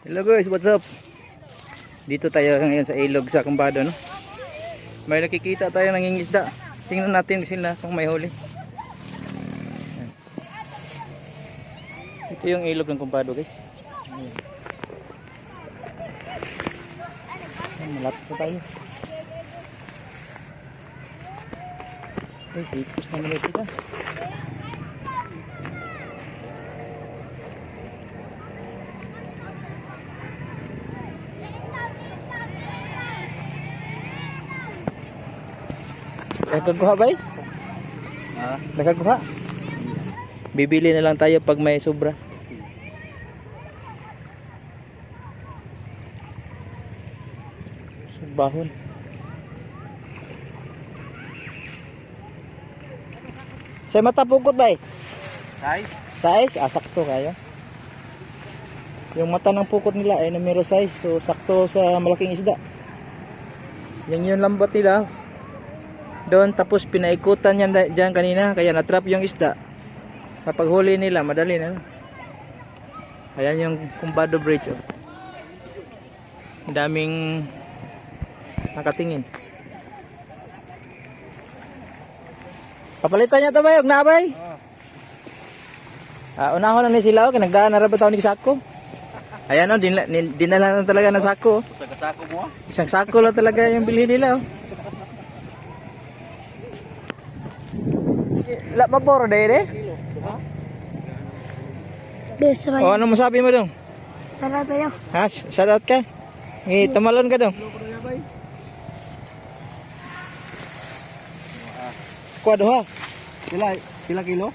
Hello guys, what's up? Dito tayo ngayon sa ilog sa Kumbado, no? May nakikita tayo ng isda. Tingnan natin sila kung may huli. Ito yung ilog ng Kumbado, guys. Malapit na tayo. Ay, dito na muna kita. Nakakuha ba eh? Ha? Nakakuha? Bibili na lang tayo pag may sobra. Subahon. Sa mata pukot ba eh? Size? Size? Ah, sakto kaya. Yung mata ng pukot nila ay numero size. So, sakto sa malaking isda. Yan yung lambat nila. Doon, tapos pinaikutan yan dyan kanina. Kaya natrap yung isda. Sa paghuli nila, madali na. Ayan yung Kumbado Bridge. Oh. Daming nakatingin. Papalitan niya ito ba yung nabay? Ah, unahon na ni sila oh, kinagdaan na ra ba taon ni sako? Ayan oh, dinala, nin- dinala na talaga ng sako. oh. Sa kasako mo? Isang sako lang talaga yung bilhin nila oh. La maboro dai de. Bes, sabay. Oh, ano masabi mo dong? Tara tayo. Ha, shout out ka. Ngi tumalon ka dong. Kuwado ha. Sila, sila kilo?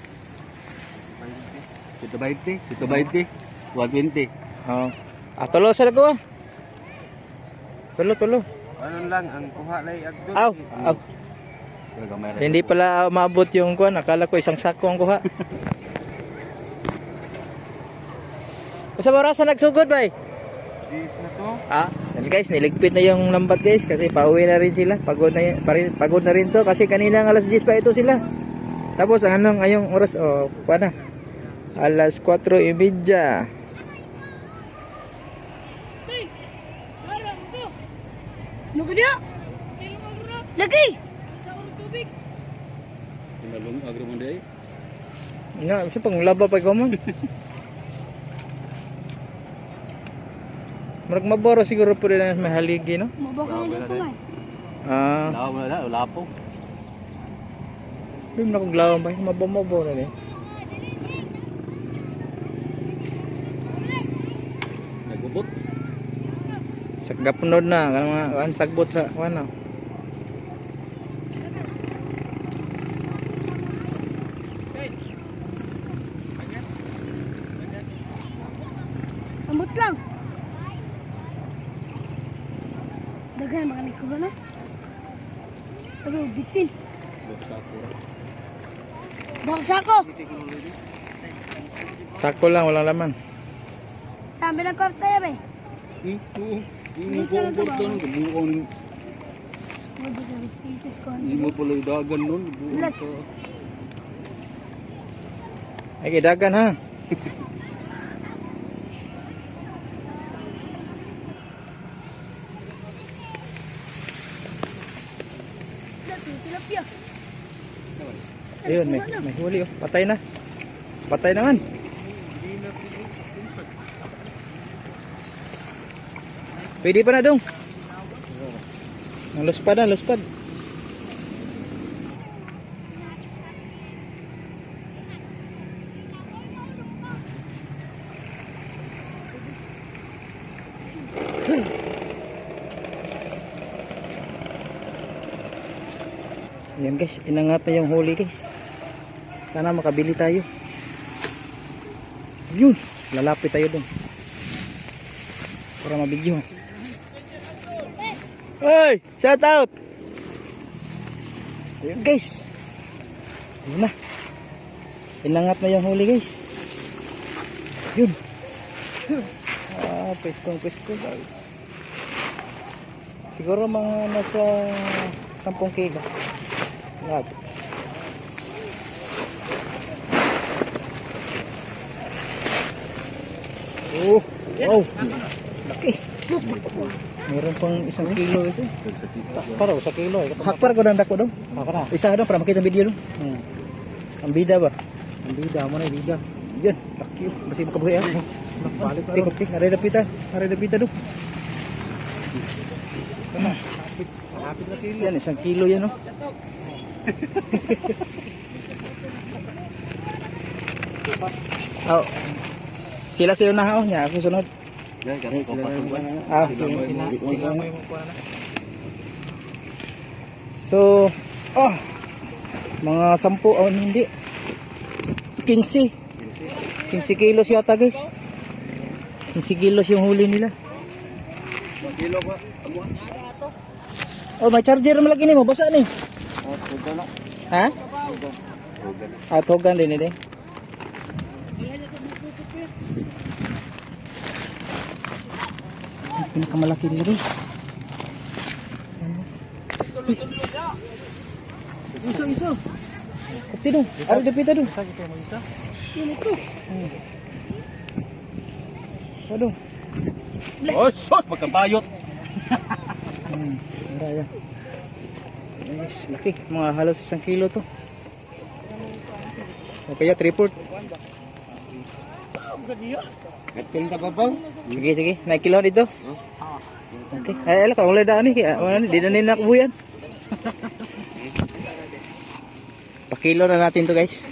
120, 120, 120. Oh. Ah, tulo sa ko ah. Tulo, tulo. Ano lang, ang kuha na agdo. Aw, aw. Hindi pala maabot yung kuan. Akala ko isang sako ang kuha. Basta barasa nagsugod ba eh? Dis na to. Ah, yan guys, niligpit na yung lambat guys kasi pauwi na rin sila. Pagod na yun- pa rin- pagod na rin to kasi kanina ang alas 10 pa ito sila. Tapos ang anong ayong oras oh, kuha na. Alas 4:30. Ano? Lagi! Tinalong agro mo day. Nga, siya pang laba pa ko man. Marag maboro siguro po rin na may haligi, no? Mabaka na dito nga. Ah, Lawa mo na, wala po. Bim na kong lawang ba? Mabomabo na eh. Nagubot. Sagapnod na, kanang sagbot sa ano. Lang. Daghan baka ko ba na? Pero bitin. Baksa ko. Sako lang, walang laman. Tambi lang ko tayo ba? Hmm, oo. Hindi ang bordo nun. Bispitis ko. hindi mo pala dagan nun. Ulat. ka. Ay, kidagan ha. Ayun, may, may huli oh. Patay na. Patay naman. Pwede pa na dong. Luspad na, luspad. Yan guys, inangat na yung huli guys. Sana makabili tayo. Yun, lalapit tayo dun. Para mabigyo. Hey, shout out! Ayun guys. Ayun na. Inangat na yung huli guys. Yun. Ah, pwestong pwesto guys. Siguro mga nasa 10 kilo. Lahat. Oh, Wow. Laki. Meron pang isang kilo ito. Paro sa kilo eh. Hakpar ko ng dako dong. Makara. Isa dong para makita ang video dong. Hmm. Ang bida ba? Ang bida mo na bida. Yan. Laki. Basi makabuhay ah. Balik Tik, tik. Aray na pita. Aray na pita dong. Kapit na kilo. Yan, isang kilo yan oh. Oh. Sila sa na oh, nya ako sunod. Yan, ko pa Ah, Sila sila, yung- sila mo mo yung kuha na. So, oh, mga sampu, oh hindi. 15. 15 kilos yata guys. 15 kilos yung huli nila. Kilo ko. Oh, may charger malaki ni mo, basa ni. Na. Ha? Ah, togan din ini. Ang pinakamalaki nila guys. Iso, iso. Kapti dong. Ari dapita dong. Yun ito. Aduh. Oh, sos magkabayot. Hmm, maraya. Yes, laki. Mga halos isang kilo to. O kaya tripod. Katil ka pa pa. Sige, sige. Naik kilo dito. Okay. Ay, ala ka. Wala daan ni. Kaya, wala ni. Di na. Pakilo na natin to guys.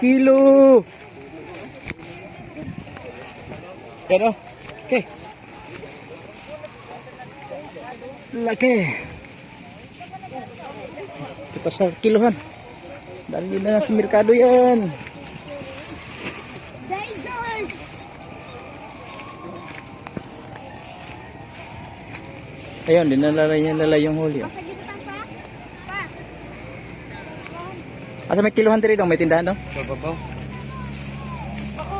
Kilo! Yan o. Okay. Laki. Kita sa kilohan. Dali na sa merkado yan. Ayun, dinala niya nila yung huli. oh. Asa may kilohan dito may tindahan daw? Sa babaw. Oo,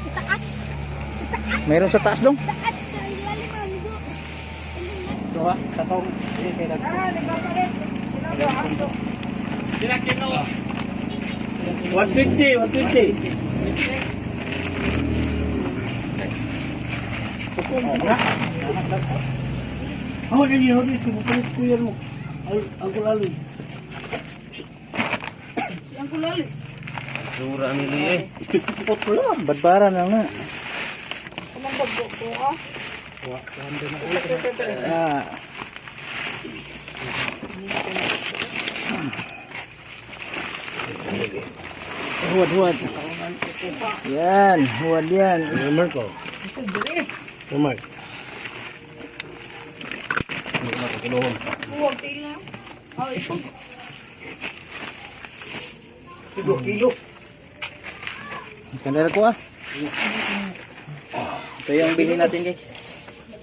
sa taas. Sa taas. Mayroon sa taas dong. Taas. Ha, tatong. Hindi kay nag. Sila kilo. 150, 150. Oh, jadi hari sumukulit ko yan mo. Ay, ako lalo. Ang kulali. Sura nila eh. Wala, badbara na nga. Anong bagbo ko ka? Ah. Huwad, huwad. Yan, huwad yan. Number ko. Number. Hindi na kilohon. Huwag tingnan. Oh, ito. Kilo, kilo. Kandara ko ah. Ito yung bili natin guys.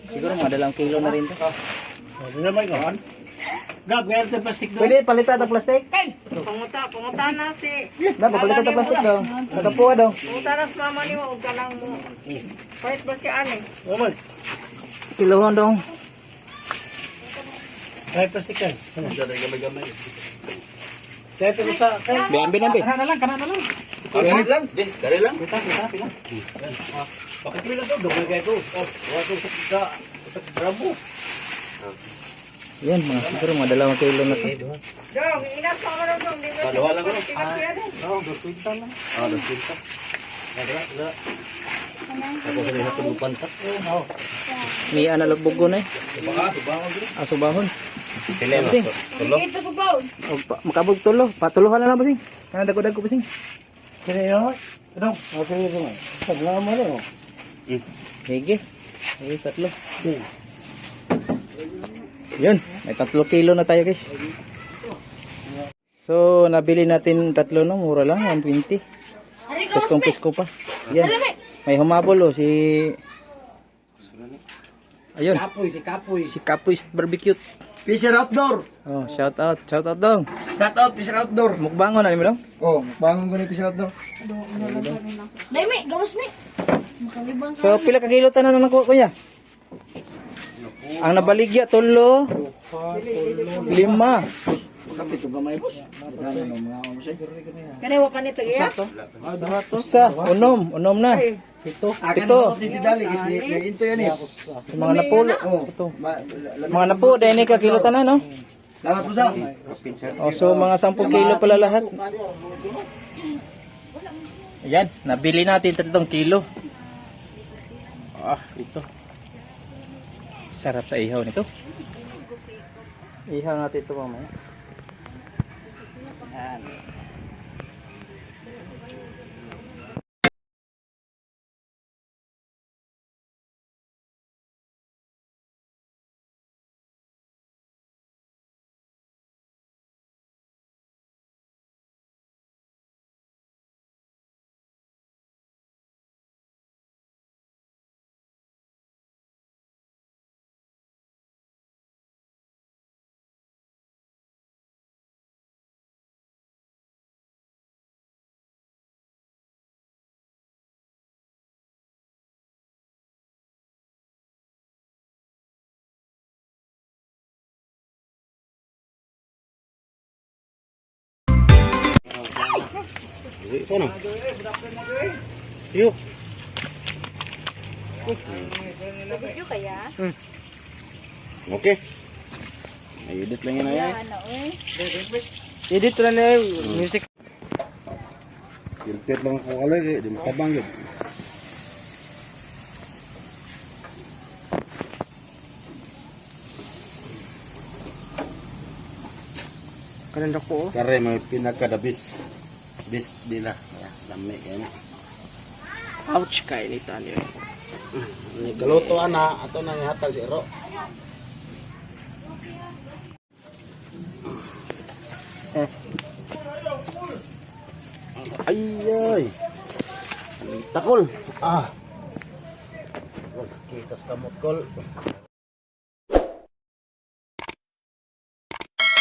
Siguro mga dalawang kilo na rin to. Ano naman ko? Gab, meron tayo plastic doon. Pwede palitan ng plastic? Panguta, panguta na si. Na, papalitan ng plastic daw. Nakapuha daw. Panguta na sa mama ni mo, huwag ka lang mo. Kahit ba si Ani? Naman. Kilohon daw. Ay, plastic yan. Kaya ito sa... Kaya, Biambi na bi. kana na lang, kana na lang. Kari lang. Di, kari lang. Pita, pita, pita. Bakit pila to? Doble kaya ito. Oh, wala to sa... Sa... Sa grabo. Yan, mga siguro mga dalawang kilo na to. Dong, inap sa mga dong, di ba? Dalawa lang ko. Tigas siya din. Oo, dos kwintal lang. Ah, dos pinta. Dala, dala. Ako sa mga tulupan ta. Oo. May analog bugo na eh. Subahon dito. Aso bahon. Sila. Basing. Tulo. Pa- makabog tulo. Patuluhan na lang basing. Kana dago ko basing. Kaya yun, Ano? Okay, ito nga. Sagla mo lang, oh. Sige. Sige, tatlo. Yun, may tatlo kilo na tayo guys. So, nabili natin tatlo no, mura lang, 120. Kuskong kusko pa. Yan. May humabol oh, si... Ayun, Kapoy, si Kapoy. si Kapoy Barbecue. Fisher Outdoor. Oh, shout out, shout out dong. Shout out, Fisher Outdoor. Mukbangon ano mo lang? Oh, bangon ko ni Fisher Outdoor. Dahil may, gawas may. So, pila ka kilo tanan ko niya? Ang nabaligya, tulo, lima, kapit ug gamay boss. Ano no mga ano say? Kaniwa pa nito iya? Usa, unom, unom na. Dali kasi into yan eh. Mga napulo. Oh. Ito. Mga napo, dahil ni kakilutan na, no? Lamat mo sa. O, so mga 10 kilo pala lahat. Ayan, nabili natin 3 kilo. Ah, ito. Sarap sa ihaw nito. Ihaw natin ito mamaya. Ayan. Ito no. Yo. Video kaya? Okay. Ay, edit lang yan ay. Ano eh? Edit lang na yung music. Kilpit lang ko alay kay di matabang yun. Kananda ko. Kare may pinakadabis. Best nila. Lami yan. Ouch kay ni tali. Ni kaluto ana ato nang ihatag si Ro. Ay ay. Takol. Ah. Kita sa kamot kol.